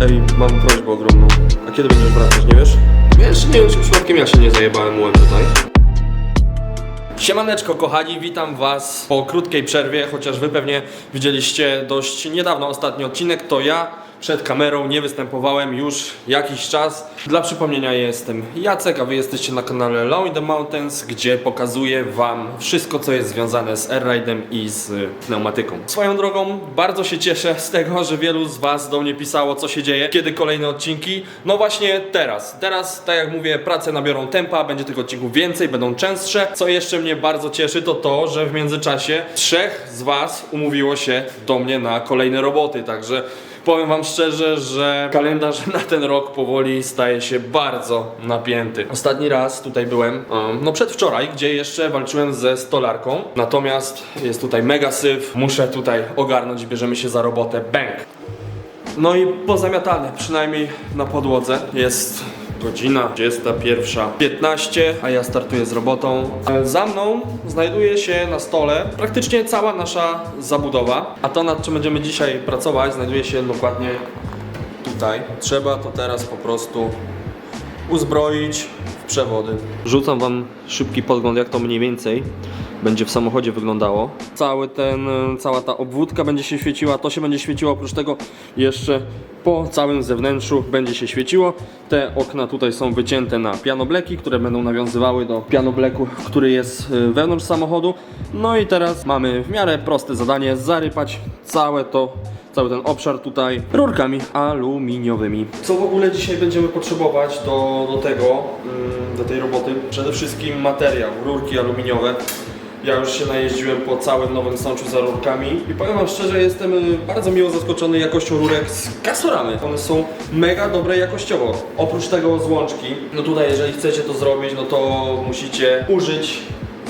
Ej, mam prośbę ogromną. A kiedy będziesz wracać, nie wiesz? Wiesz, nie wiem, czy przypadkiem ja się nie zajebałem mułem tutaj. Siemaneczko kochani, witam was po krótkiej przerwie, chociaż wy pewnie widzieliście dość niedawno ostatni odcinek, to ja przed kamerą nie występowałem już jakiś czas. Dla przypomnienia jestem Jacek, a wy jesteście na kanale Low in the Mountains, gdzie pokazuję wam wszystko co jest związane z airride'em i z pneumatyką. Swoją drogą, bardzo się cieszę z tego, że wielu z was do mnie pisało co się dzieje, kiedy kolejne odcinki. No właśnie teraz. Teraz, tak jak mówię, prace nabiorą tempa, będzie tych odcinków więcej, będą częstsze. Co jeszcze mnie bardzo cieszy, to to, że w międzyczasie trzech z was umówiło się do mnie na kolejne roboty, także Powiem Wam szczerze, że kalendarz na ten rok powoli staje się bardzo napięty. Ostatni raz tutaj byłem, no przedwczoraj, gdzie jeszcze walczyłem ze stolarką. Natomiast jest tutaj mega syf, muszę tutaj ogarnąć, bierzemy się za robotę, bang! No i pozamiatane, przynajmniej na podłodze. Jest godzina 21.15, a ja startuję z robotą. Za mną znajduje się na stole praktycznie cała nasza zabudowa, a to nad czym będziemy dzisiaj pracować znajduje się dokładnie tutaj. Trzeba to teraz po prostu uzbroić przewody. Rzucam Wam szybki podgląd, jak to mniej więcej będzie w samochodzie wyglądało. Cały ten, e, cała ta obwódka będzie się świeciła, to się będzie świeciło, oprócz tego jeszcze po całym zewnętrzu będzie się świeciło. Te okna tutaj są wycięte na pianobleki, które będą nawiązywały do pianobleku, który jest e, wewnątrz samochodu. No i teraz mamy w miarę proste zadanie, zarypać całe to cały ten obszar tutaj rurkami aluminiowymi. Co w ogóle dzisiaj będziemy potrzebować do, do tego, mm, do tej roboty? Przede wszystkim materiał, rurki aluminiowe. Ja już się najeździłem po całym Nowym Sączu za rurkami i powiem Wam szczerze, jestem y, bardzo miło zaskoczony jakością rurek z Casoramy. One są mega dobre jakościowo. Oprócz tego złączki, no tutaj jeżeli chcecie to zrobić, no to musicie użyć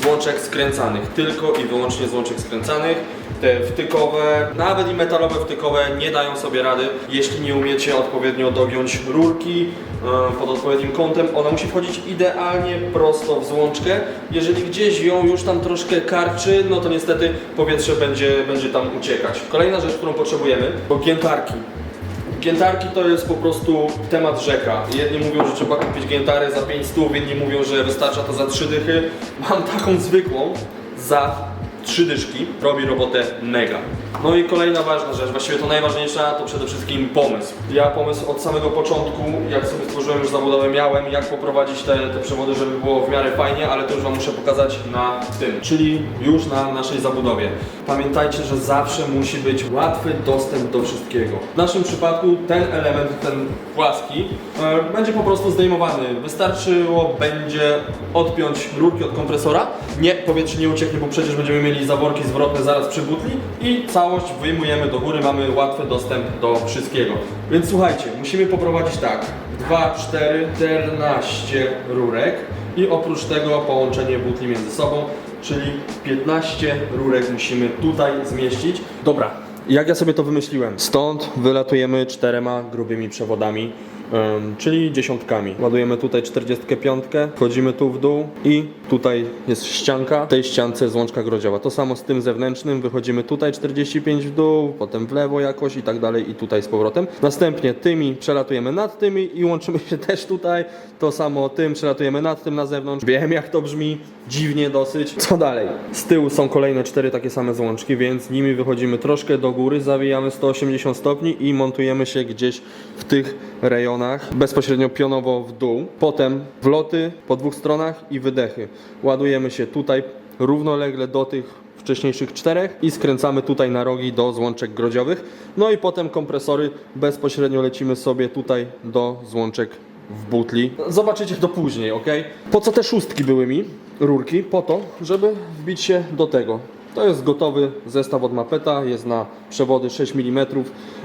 złączek skręcanych, tylko i wyłącznie złączek skręcanych. Te wtykowe, nawet i metalowe wtykowe nie dają sobie rady, jeśli nie umiecie odpowiednio dogiąć rurki e, pod odpowiednim kątem. Ona musi wchodzić idealnie prosto w złączkę. Jeżeli gdzieś ją już tam troszkę karczy, no to niestety powietrze będzie, będzie tam uciekać. Kolejna rzecz, którą potrzebujemy, to giętarki. Giętarki to jest po prostu temat rzeka. Jedni mówią, że trzeba kupić giętary za 5 stów, inni mówią, że wystarcza to za 3 dychy. Mam taką zwykłą za 3 dyszki. Robi robotę mega. No i kolejna ważna rzecz, właściwie to najważniejsza, to przede wszystkim pomysł. Ja pomysł od samego początku, jak sobie stworzyłem już zabudowę, miałem jak poprowadzić te, te przewody, żeby było w miarę fajnie, ale to już Wam muszę pokazać na tym, czyli już na naszej zabudowie. Pamiętajcie, że zawsze musi być łatwy dostęp do wszystkiego. W naszym przypadku ten element, ten płaski, e, będzie po prostu zdejmowany. Wystarczyło będzie odpiąć rurki od kompresora. Nie, powietrze nie ucieknie, bo przecież będziemy mieli zaworki zwrotne zaraz przy butli i całość wyjmujemy do góry, mamy łatwy dostęp do wszystkiego. Więc słuchajcie, musimy poprowadzić tak. 2, 4, 14 rurek i oprócz tego połączenie butli między sobą, czyli 15 rurek musimy tutaj zmieścić. Dobra, jak ja sobie to wymyśliłem? Stąd wylatujemy czterema grubymi przewodami, czyli dziesiątkami. Ładujemy tutaj 45, wchodzimy tu w dół i tutaj jest ścianka. W tej ściance jest łączka grodziowa. To samo z tym zewnętrznym, wychodzimy tutaj 45 w dół, potem w lewo jakoś i tak dalej i tutaj z powrotem. Następnie tymi przelatujemy nad tymi i łączymy się też tutaj. To samo tym przelatujemy nad tym na zewnątrz. Wiem jak to brzmi, dziwnie dosyć. Co dalej? Z tyłu są kolejne cztery takie same złączki, więc nimi wychodzimy troszkę do góry, zawijamy 180 stopni i montujemy się gdzieś w tych rejonach, bezpośrednio pionowo w dół. Potem wloty po dwóch stronach i wydechy. Ładujemy się tutaj równolegle do tych wcześniejszych czterech i skręcamy tutaj na rogi do złączek grodziowych. No i potem kompresory bezpośrednio lecimy sobie tutaj do złączek w butli. Zobaczycie to później, ok? Po co te szóstki były mi? Rurki? Po to, żeby wbić się do tego. To jest gotowy zestaw od Mapeta, jest na przewody 6 mm,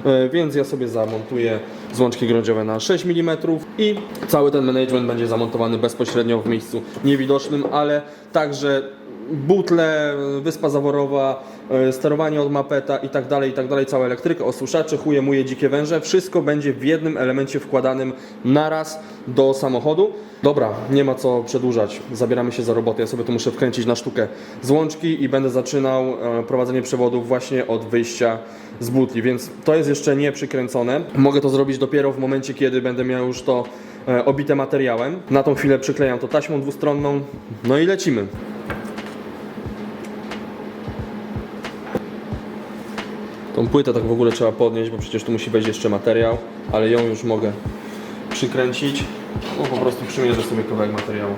e, więc ja sobie zamontuję złączki grodziowe na 6 mm i cały ten management będzie zamontowany bezpośrednio w miejscu niewidocznym, ale także butle, wyspa zaworowa, sterowanie od mapeta i tak dalej, i tak dalej, cała elektryka, osuszacze, chuje, muje, dzikie węże, wszystko będzie w jednym elemencie wkładanym naraz do samochodu. Dobra, nie ma co przedłużać, zabieramy się za robotę, ja sobie to muszę wkręcić na sztukę złączki i będę zaczynał e, prowadzenie przewodów właśnie od wyjścia z butli, więc to jest jeszcze nie przykręcone. Mogę to zrobić dopiero w momencie, kiedy będę miał już to e, obite materiałem. Na tą chwilę przyklejam to taśmą dwustronną, no i lecimy. Tą płytę tak w ogóle trzeba podnieść, bo przecież tu musi wejść jeszcze materiał, ale ją już mogę przykręcić. No po prostu przymierzę sobie kawałek materiału.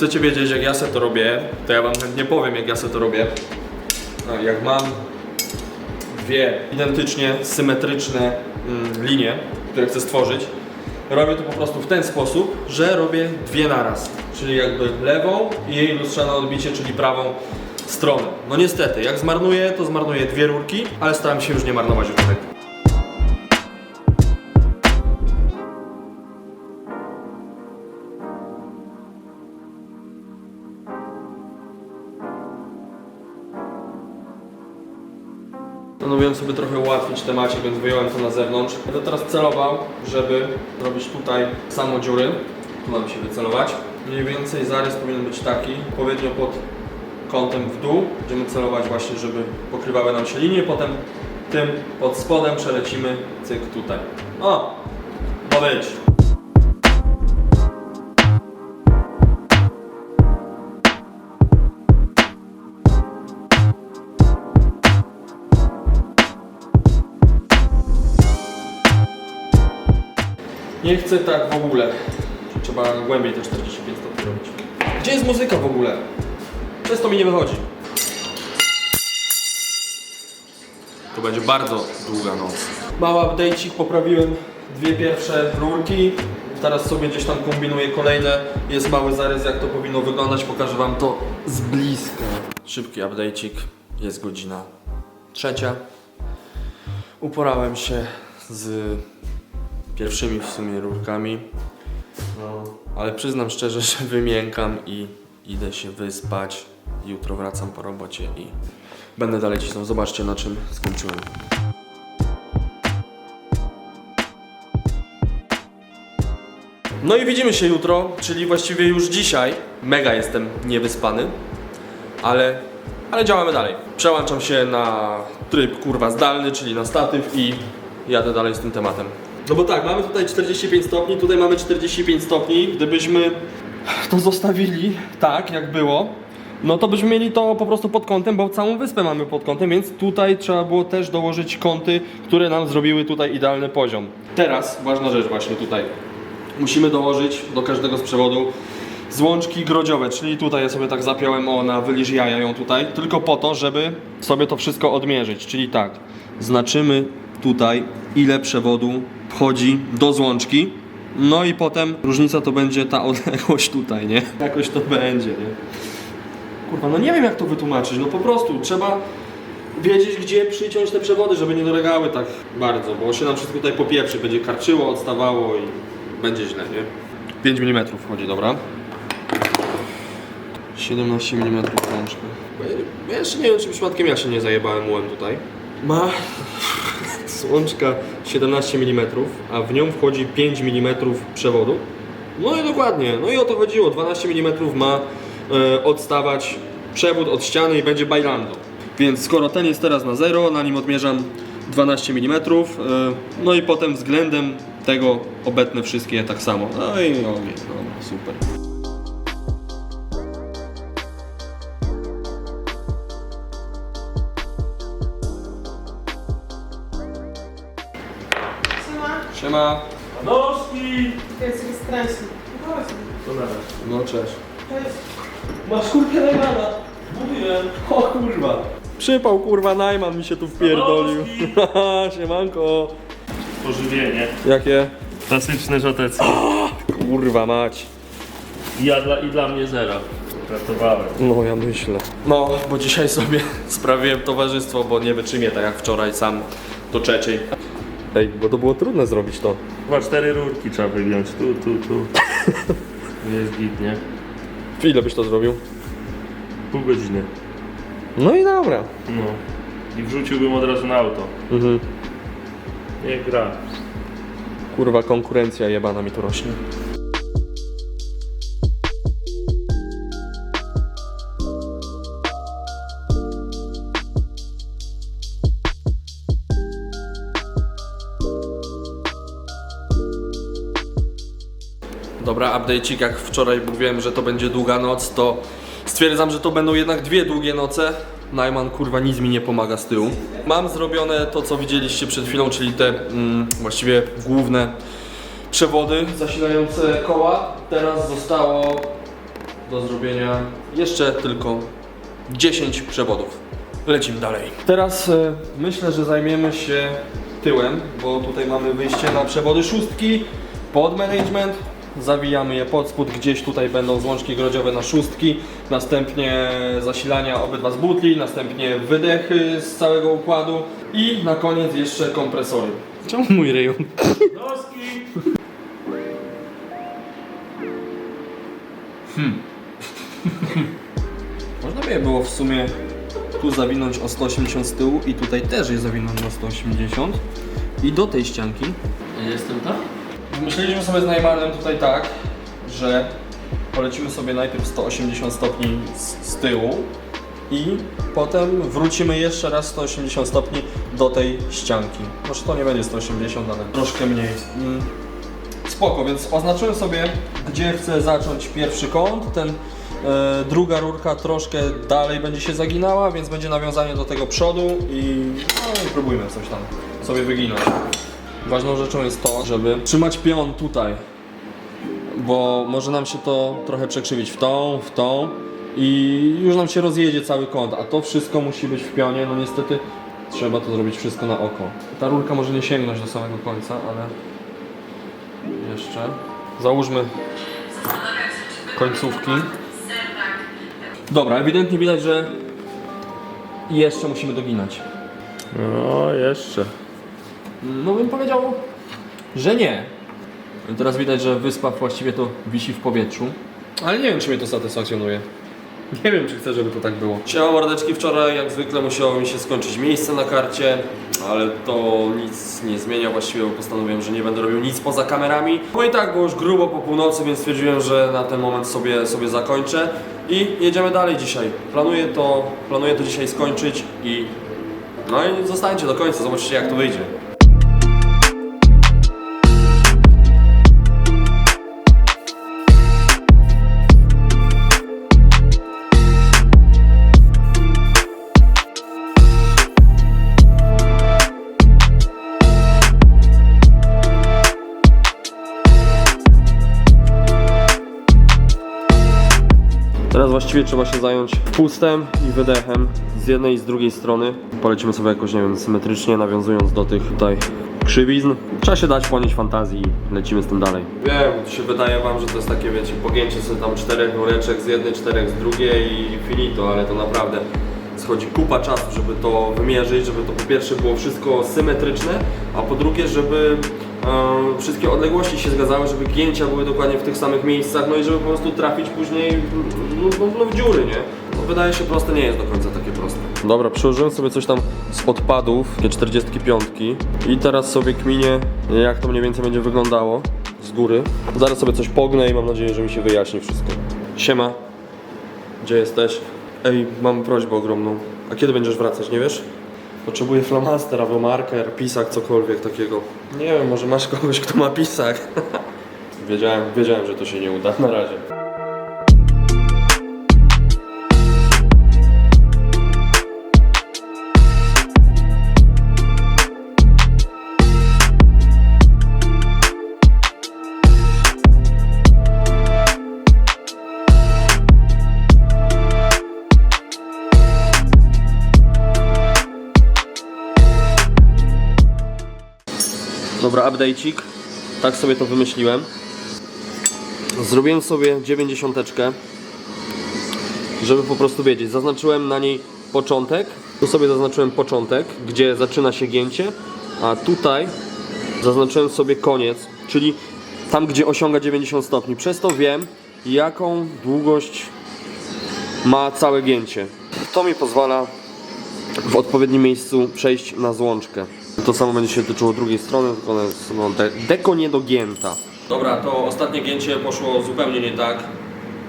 Chcecie wiedzieć, jak ja se to robię, to ja wam chętnie powiem, jak ja se to robię. A, Jak mam dwie identycznie symetryczne mm, linie, które chcę stworzyć, robię to po prostu w ten sposób, że robię dwie naraz. Czyli jakby lewą i jej lustrzane odbicie, czyli prawą stronę. No niestety, jak zmarnuję, to zmarnuję dwie rurki, ale staram się już nie marnować rurek. Postanowiłem sobie trochę ułatwić temacie, więc wyjąłem to na zewnątrz. Będę teraz celował, żeby robić tutaj samo dziury. Tu mam się wycelować. Mniej więcej zarys powinien być taki, odpowiednio pod kątem w dół. Będziemy celować właśnie, żeby pokrywały nam się linie. Potem tym pod spodem przelecimy cyk tutaj. O! Ma być. Nie chcę tak w ogóle. Trzeba głębiej te 45 stopni robić. Gdzie jest muzyka w ogóle? Przez to mi nie wychodzi. To będzie bardzo długa noc. Mały update'cik, poprawiłem dwie pierwsze rurki. Teraz sobie gdzieś tam kombinuję kolejne. Jest mały zarys, jak to powinno wyglądać. Pokażę Wam to z bliska. Szybki update'cik. Jest godzina trzecia. Uporałem się z pierwszymi w sumie rurkami. No, ale przyznam szczerze, że wymiękam i idę się wyspać. Jutro wracam po robocie i będę dalej cisnął. Zobaczcie na czym skończyłem. No i widzimy się jutro, czyli właściwie już dzisiaj. Mega jestem niewyspany, ale, ale działamy dalej. Przełączam się na tryb kurwa zdalny, czyli na statyw i jadę dalej z tym tematem. No bo tak, mamy tutaj 45 stopni, tutaj mamy 45 stopni. Gdybyśmy to zostawili tak, jak było, no to byśmy mieli to po prostu pod kątem, bo całą wyspę mamy pod kątem, więc tutaj trzeba było też dołożyć kąty, które nam zrobiły tutaj idealny poziom. Teraz ważna rzecz właśnie tutaj. Musimy dołożyć do każdego z przewodu złączki grodziowe, czyli tutaj ja sobie tak zapiąłem o na wyliż jaja ją tutaj, tylko po to, żeby sobie to wszystko odmierzyć, czyli tak, znaczymy tutaj ile przewodu wchodzi do złączki, no i potem różnica to będzie ta odległość tutaj, nie? Jakoś to będzie, nie? Kurwa, no nie wiem jak to wytłumaczyć, no po prostu trzeba wiedzieć gdzie przyciąć te przewody, żeby nie dolegały tak bardzo, bo się nam wszystko tutaj popieprzy, będzie karczyło, odstawało i będzie źle, nie? 5 mm wchodzi, dobra. 17 mm łączka. Ja jeszcze nie wiem, czy przypadkiem ja się nie zajebałem mułem tutaj. Ma słączka 17 mm, a w nią wchodzi 5 mm przewodu. No i dokładnie, no i o to chodziło. 12 mm ma e, odstawać przewód od ściany i będzie bailando. Więc skoro ten jest teraz na 0, na nim odmierzam 12 mm, e, no i potem względem tego obetnę wszystkie tak samo. No i ogień, dobra, super. Siema. Noski! To jest rejestracji. Chodź. No cześć. Cześć. Masz kurkę Najmana. Mówiłem. O kurwa. Przypał kurwa Najman mi się tu wpierdolił. Zabrowski. Siemanko. Pożywienie. Jakie? Klasyczne rzoteckie. Kurwa mać. I, ja dla, I dla mnie zero. Gratulowałem. No ja myślę. No, bo dzisiaj sobie sprawiłem towarzystwo, bo nie wytrzymię tak jak wczoraj sam do trzeciej. Ej, bo to było trudne zrobić to. Chyba cztery rurki trzeba wygiąć. Tu, tu, tu. Jest git, nie? W ile byś to zrobił? Pół godziny. No i dobra. No. I wrzuciłbym od razu na auto. Mhm. Nie gra. Kurwa, konkurencja jebana mi tu rośnie. Dobra, update'cik, jak wczoraj mówiłem, że to będzie długa noc, to stwierdzam, że to będą jednak dwie długie noce. Najman kurwa nic mi nie pomaga z tyłu. Mam zrobione to, co widzieliście przed chwilą, czyli te mm, właściwie główne przewody zasilające koła. Teraz zostało do zrobienia jeszcze tylko 10 przewodów. Lecimy dalej. Teraz e, myślę, że zajmiemy się tyłem, bo tutaj mamy wyjście na przewody szóstki pod management. Zawijamy je pod spód, gdzieś tutaj będą złączki grodziowe na szóstki, następnie zasilania obydwa z butli, następnie wydechy z całego układu i na koniec jeszcze kompresory. Czemu mój rejon? Noski! Można by je było w sumie tu zawinąć o 180 z tyłu i tutaj też je zawinąć na 180 i do tej ścianki. Jestem tam? Myśleliśmy sobie z Najmanem tutaj tak, że polecimy sobie najpierw 180 stopni z, z tyłu i potem wrócimy jeszcze raz 180 stopni do tej ścianki. Może to nie będzie 180, ale troszkę mniej. Mm. Spoko, więc oznaczyłem sobie, gdzie chcę zacząć pierwszy kąt. Ten e, druga rurka troszkę dalej będzie się zaginała, więc będzie nawiązanie do tego przodu i, no, i próbujmy coś tam sobie wyginąć. Ważną rzeczą jest to, żeby trzymać pion tutaj, bo może nam się to trochę przekrzywić w tą, w tą i już nam się rozjedzie cały kąt, a to wszystko musi być w pionie, no niestety trzeba to zrobić wszystko na oko. Ta rurka może nie sięgnąć do samego końca, ale jeszcze. Załóżmy końcówki. Dobra, ewidentnie widać, że jeszcze musimy doginać. No, jeszcze. No bym powiedział, że nie. Teraz widać, że wyspa właściwie to wisi w powietrzu. Ale nie wiem, czy mnie to satysfakcjonuje. Nie wiem, czy chcę, żeby to tak było. Siema mordeczki, wczoraj jak zwykle musiało mi się skończyć miejsce na karcie, ale to nic nie zmienia właściwie, bo postanowiłem, że nie będę robił nic poza kamerami. Bo i tak było już grubo po północy, więc stwierdziłem, że na ten moment sobie, sobie zakończę i jedziemy dalej dzisiaj. Planuję to, planuję to dzisiaj skończyć i no i zostańcie do końca, zobaczycie jak to wyjdzie. Właściwie trzeba się zająć wpustem i wydechem z jednej i z drugiej strony. Polecimy sobie jakoś, nie wiem, symetrycznie nawiązując do tych tutaj krzywizn. Trzeba się dać ponieść fantazji i lecimy z tym dalej. Wiem, się wydaje wam, że to jest takie, wiecie, pogięcie sobie tam czterech rureczek z jednej, czterech z drugiej i finito, ale to naprawdę schodzi kupa czasu, żeby to wymierzyć, żeby to po pierwsze było wszystko symetryczne, a po drugie, żeby wszystkie odległości się zgadzały, żeby gięcia były dokładnie w tych samych miejscach, no i żeby po prostu trafić później w, no, no, no w dziury, nie? No, wydaje się proste, nie jest do końca takie proste. Dobra, przełożyłem sobie coś tam z odpadów, takie 45 i teraz sobie kminię, jak to mniej więcej będzie wyglądało z góry. Zaraz sobie coś pognę i mam nadzieję, że mi się wyjaśni wszystko. Siema. Gdzie jesteś? Ej, mam prośbę ogromną. A kiedy będziesz wracać, nie wiesz? Potrzebuję flamaster albo marker, pisak, cokolwiek takiego. Nie wiem, może masz kogoś, kto ma pisak. wiedziałem, wiedziałem, że to się nie uda. Na razie. Dobra, update'cik. Tak sobie to wymyśliłem. Zrobiłem sobie 90, żeby po prostu wiedzieć. Zaznaczyłem na niej początek. Tu sobie zaznaczyłem początek, gdzie zaczyna się gięcie, a tutaj zaznaczyłem sobie koniec, czyli tam, gdzie osiąga 90 stopni. Przez to wiem, jaką długość ma całe gięcie. To mi pozwala w odpowiednim miejscu przejść na złączkę. To samo będzie się tyczyło drugiej strony, tylko ona jest no, de deko niedogięta. Dobra, to ostatnie gięcie poszło zupełnie nie tak.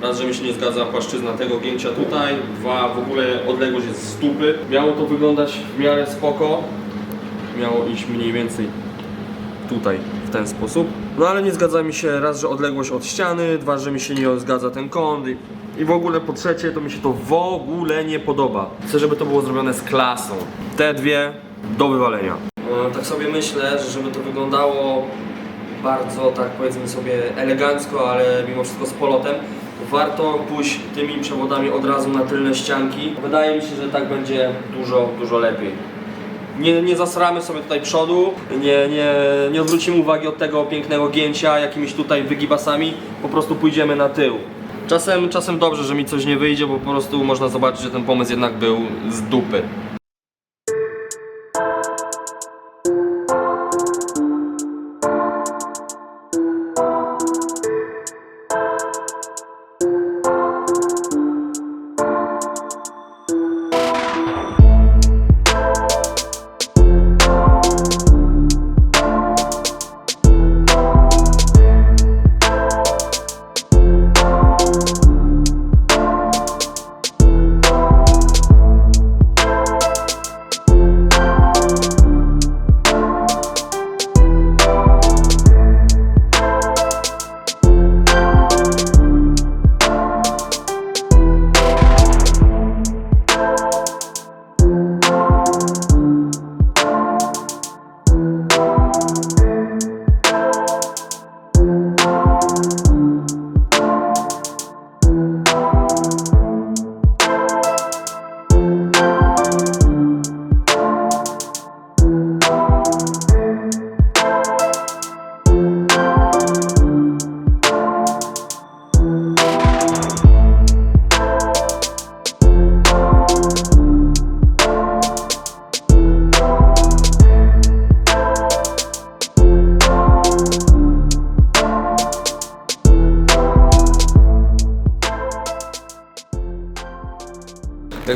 Raz, że mi się nie zgadza płaszczyzna tego gięcia tutaj, dwa, w ogóle odległość jest z dupy. Miało to wyglądać w miarę spoko. Miało iść mniej więcej tutaj, w ten sposób. No ale nie zgadza mi się raz, że odległość od ściany, dwa, że mi się nie zgadza ten kąt i, i w ogóle po trzecie to mi się to w ogóle nie podoba. Chcę, żeby to było zrobione z klasą. Te dwie do wywalenia. E, Tak sobie myślę, że żeby to wyglądało bardzo, tak powiedzmy sobie, elegancko, ale mimo wszystko z polotem, warto pójść tymi przewodami od razu na tylne ścianki. Wydaje mi się, że tak będzie dużo, dużo lepiej. Nie, nie zasramy sobie tutaj przodu, nie, nie, nie odwrócimy uwagi od tego pięknego gięcia jakimiś tutaj wygibasami, po prostu pójdziemy na tył. Czasem, czasem dobrze, że mi coś nie wyjdzie, bo po prostu można zobaczyć, że ten pomysł jednak był z dupy.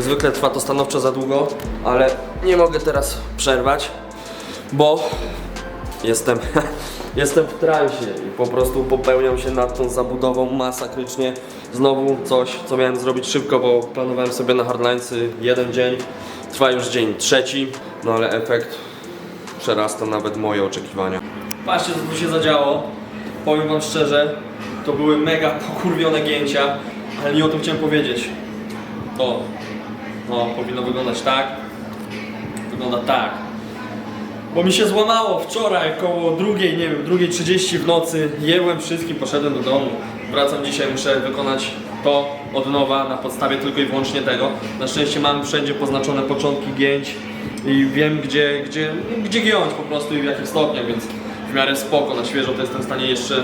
Zwykle trwa to stanowczo za długo, ale nie mogę teraz przerwać, bo jestem, jestem w transie i po prostu popełniam się nad tą zabudową masakrycznie. Znowu coś, co miałem zrobić szybko, bo planowałem sobie na hardlinesy jeden dzień, trwa już dzień trzeci, no ale efekt przerasta nawet moje oczekiwania. Patrzcie co tu się zadziało, powiem wam szczerze, to były mega pokurwione gięcia, ale nie o tym chciałem powiedzieć. To no, powinno wyglądać tak. Wygląda tak. Bo mi się złamało wczoraj koło drugiej, nie wiem, drugiej 30 w nocy. Jęłem wszystkim, poszedłem do domu. Wracam dzisiaj, muszę wykonać to od nowa na podstawie tylko i wyłącznie tego. Na szczęście mam wszędzie poznaczone początki gięć i wiem gdzie, gdzie, gdzie giąć po prostu i w jakich stopniach, więc w miarę spoko, na świeżo to jestem w stanie jeszcze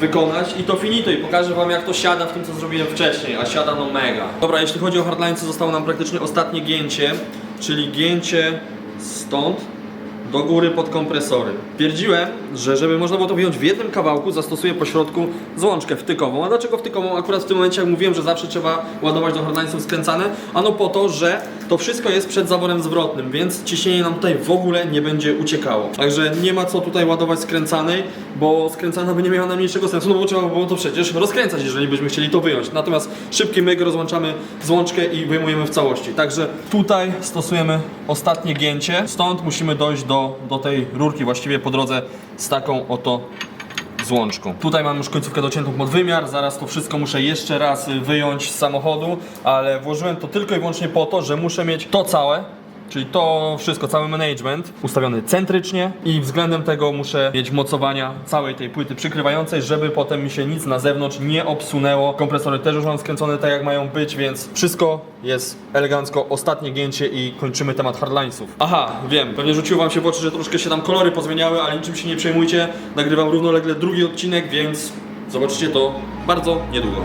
wykonać i to finito i pokażę wam jak to siada w tym co zrobiłem wcześniej, a siada no mega. Dobra, jeśli chodzi o hardlines zostało nam praktycznie ostatnie gięcie, czyli gięcie stąd do góry pod kompresory. Twierdziłem, że żeby można było to wyjąć w jednym kawałku, zastosuję po środku złączkę wtykową. A dlaczego wtykową? Akurat w tym momencie, jak mówiłem, że zawsze trzeba ładować do hardlinesów skręcane, ano po to, że to wszystko jest przed zaworem zwrotnym, więc ciśnienie nam tutaj w ogóle nie będzie uciekało. Także nie ma co tutaj ładować skręcanej, bo skręcana by nie miała najmniejszego sensu, no bo trzeba by było to przecież rozkręcać, jeżeli byśmy chcieli to wyjąć. Natomiast szybki myk, rozłączamy złączkę i wyjmujemy w całości. Także tutaj stosujemy ostatnie gięcie, stąd musimy dojść do, do tej rurki właściwie po drodze z taką oto złączką. Tutaj mam już końcówkę dociętą pod wymiar, zaraz to wszystko muszę jeszcze raz wyjąć z samochodu, ale włożyłem to tylko i wyłącznie po to, że muszę mieć to całe, Czyli to wszystko, cały management ustawiony centrycznie i względem tego muszę mieć mocowania całej tej płyty przykrywającej, żeby potem mi się nic na zewnątrz nie obsunęło. Kompresory też już mam skręcone tak jak mają być, więc wszystko jest elegancko. Ostatnie gięcie i kończymy temat hardlinesów. Aha, wiem, pewnie rzuciło wam się w oczy, że troszkę się tam kolory pozmieniały, ale niczym się nie przejmujcie. Nagrywam równolegle drugi odcinek, więc Zobaczycie to bardzo niedługo.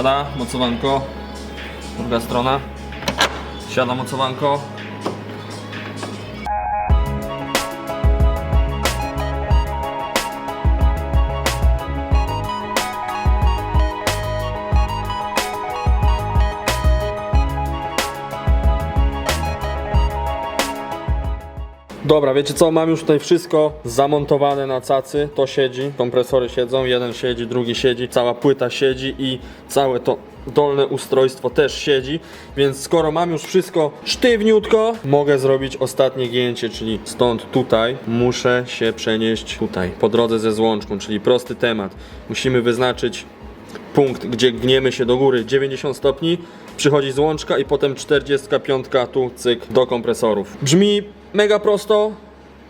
Siada mocowanko, druga strona. Siada mocowanko. Dobra, wiecie co, mam już tutaj wszystko zamontowane na cacy, to siedzi, kompresory siedzą, jeden siedzi, drugi siedzi, cała płyta siedzi i całe to dolne ustrojstwo też siedzi, więc skoro mam już wszystko sztywniutko, mogę zrobić ostatnie gięcie, czyli stąd tutaj muszę się przenieść tutaj, po drodze ze złączką, czyli prosty temat. Musimy wyznaczyć punkt, gdzie gniemy się do góry 90 stopni, przychodzi złączka i potem 45 tu cyk do kompresorów. Brzmi mega prosto,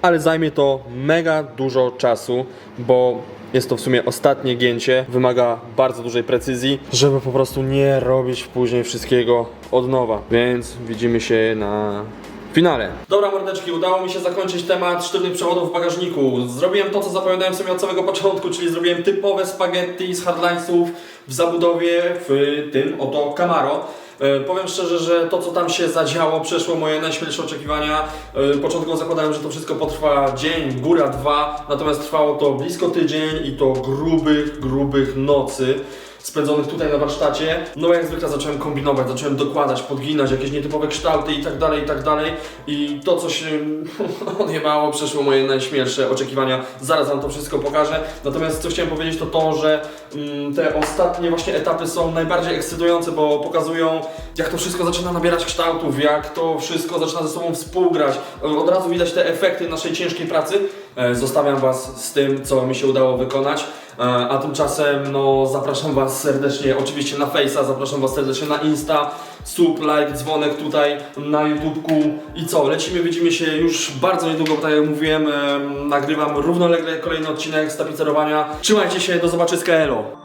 ale zajmie to mega dużo czasu, bo jest to w sumie ostatnie gięcie, wymaga bardzo dużej precyzji, żeby po prostu nie robić później wszystkiego od nowa. Więc widzimy się na finale. Dobra mordeczki, udało mi się zakończyć temat sztywnych przewodów w bagażniku. Zrobiłem to, co zapowiadałem sobie od samego początku, czyli zrobiłem typowe spaghetti z hardlinesów w zabudowie w tym oto Camaro. E, Powiem szczerze, że to co tam się zadziało przeszło moje najśmielsze oczekiwania. E, Początkowo zakładałem, że to wszystko potrwa dzień, góra dwa, natomiast trwało to blisko tydzień i to grubych, grubych nocy spędzonych tutaj na warsztacie. No jak zwykle zacząłem kombinować, zacząłem dokładać, podginać jakieś nietypowe kształty i tak dalej, i tak dalej. I to, co się odjebało, przeszło moje najśmielsze oczekiwania. Zaraz Wam to wszystko pokażę. Natomiast co chciałem powiedzieć, to to, że mm, te ostatnie właśnie etapy są najbardziej ekscytujące, bo pokazują, jak to wszystko zaczyna nabierać kształtów, jak to wszystko zaczyna ze sobą współgrać. Od razu widać te efekty naszej ciężkiej pracy. E, Zostawiam Was z tym, co mi się udało wykonać. E, A tymczasem no, zapraszam Was serdecznie oczywiście na Face'a, zapraszam Was serdecznie na Insta, sub, like, dzwonek tutaj na YouTubeku i co, lecimy, widzimy się już bardzo niedługo, bo tak jak mówiłem, em, nagrywam równolegle kolejny odcinek z tapicerowania. Trzymajcie się, do zobaczyska, elo!